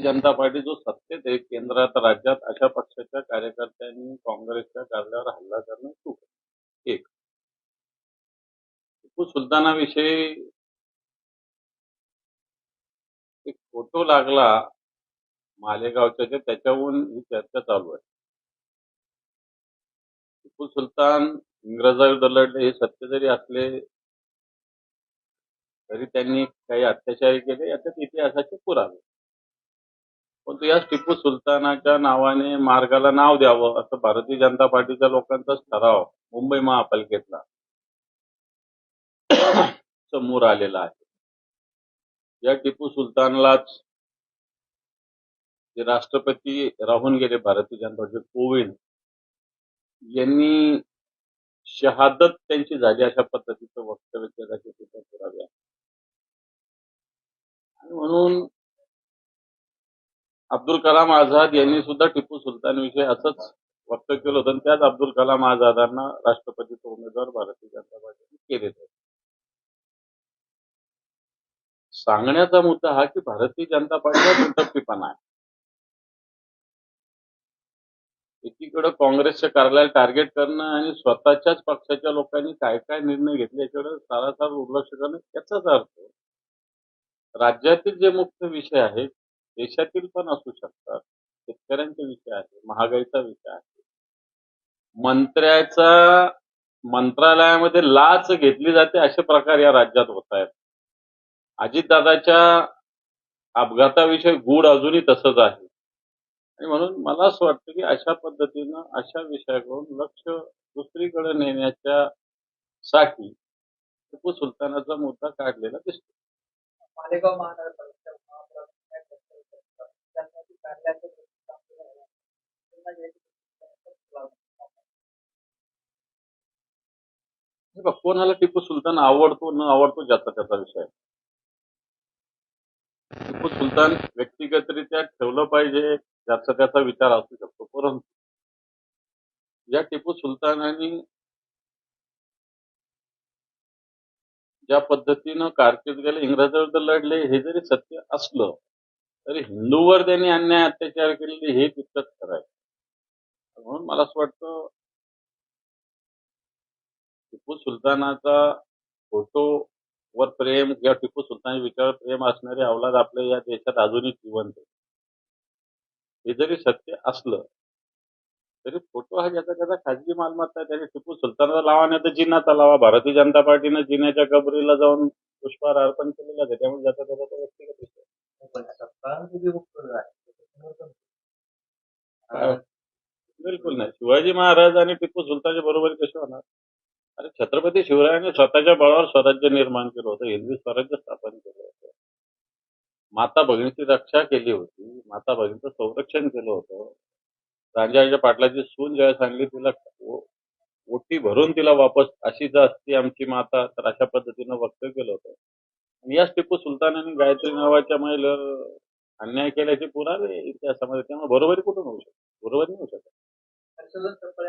Bharatiya Janata party जो सत्तेत आहे केंद्रात राज्यात अशा पक्षाच्या कार्यकर्त्यांनी काँग्रेसच्या कार्यावर हल्ला करणं चूक एक. टिपू सुलतानाविषयी एक फोटो लागला मालेगावच्या त्याच्याहून ही चर्चा चालू आहे. टिपू सुलतान इंग्रजाविरुद्ध लढले हे सत्य जरी असले तरी त्यांनी काही अत्याचारी केले याच्यात इतिहासाचे पुरावे. परंतु याच टिपू सुलतानाच्या नावाने मार्गाला नाव द्यावं असं भारतीय जनता पार्टीच्या लोकांचाच ठराव मुंबई महापालिकेतला समोर आलेला आहे. या टिपू सुलतानलाच जे राष्ट्रपती राहून गेले भारतीय जनता पार्टीचे कोविंद यांनी शहादत त्यांची झाली अशा पद्धतीचं वक्तव्य केल्याचे पुरावे आणि म्हणून अब्दुल कलाम आझाद यांनी सुद्धा टिपू सुलतान विषयी असंच वक्तव्य केलं होतं. आणि त्याच अब्दुल कलाम आझादांना राष्ट्रपतीचा उमेदवार भारतीय जनता पार्टीने केले सांगण्याचा मुद्दा हा की भारतीय जनता पार्टीला दुटप्पीपणा आहे. एकीकडे काँग्रेसच्या कार्यालयाला टार्गेट करणं आणि स्वतःच्याच पक्षाच्या लोकांनी काय काय निर्णय घेतले याच्याकडे सारासार दुर्लक्ष करणं याचाच अर्थ. राज्यातील जे मुख्य विषय आहेत देशातील पण असू शकतात. शेतकऱ्यांचा विषय आहे महागाईचा विषय आहे. मंत्र्याचा मंत्रालयामध्ये लाच घेतली जाते असे प्रकार या राज्यात होत आहेत. अजितदादाच्या अपघाताविषयी गूढ अजूनही तसंच आहे. आणि म्हणून मला असं वाटतं की अशा पद्धतीनं अशा विषयाकडून लक्ष दुसरीकडे नेण्याच्या साठी टिपू सुलतानाचा मुद्दा काढलेला दिसतो. मालेगाव महानगरपालिका बघ, कोणाला टिपू सुलतान आवडतो न आवडतो ज्याचा त्याचा विषय. टिपू सुलतान व्यक्तिगतरित्या ठेवलं पाहिजे ज्याचा त्याचा विचार असू शकतो. परंतु या टिपू सुलतानांनी ज्या पद्धतीनं कारकिर्दीला इंग्रजाविरुद्ध लढले हे जरी सत्य असलं तरी हिंदूवर त्यांनी अन्याय अत्याचार केलेले हे तितकंच खरं आहे. म्हणून मला असं वाटतं टिपू सुलतानाचा फोटो वर प्रेम किंवा टिपू सुलतान विचारावर प्रेम असणारे अवलाद आपल्या या देशात अजूनही जिवंत. हे जरी सत्य असलं तरी फोटो हा ज्याचा त्याचा खाजगी मालमत्ता आहे त्याने टिपू सुलतानाचा लावा नाही तर जिन्नाचा लावा. भारतीय जनता पार्टीनं जिन्याच्या कबरीला जाऊन पुष्पहार अर्पण केलेला आहे त्यामुळे ज्याचा त्याचा तो व्यक्तिगत विषय बिलकुल नाही. शिवाजी महाराज आणि टिपू सुलतानच्या बरोबरी कशी होणार? अरे छत्रपती शिवरायांनी स्वतःच्या बळावर स्वराज्य निर्माण केलं होतं हिंदवी स्वराज्य स्थापन केलं होतं. माता भगिनीची रक्षा केली होती माता भगिनीचं संरक्षण केलं होतं. रांजाच्या पाटलाची सून ज्यावेळेस सांगली तिला ओ- ओटी भरून तिला वापस अशीच असती आमची माता तर अशा पद्धतीनं वक्तव्य केलं होतं. आणि याच टिपू सुलतानाने गायत्री नावाच्या महिलेवर अन्याय केल्याचे पुरावे इतिहासामध्ये त्यामुळे बरोबरी कुठून होऊ शकते? बरोबर नाही होऊ शकत. toda, tá por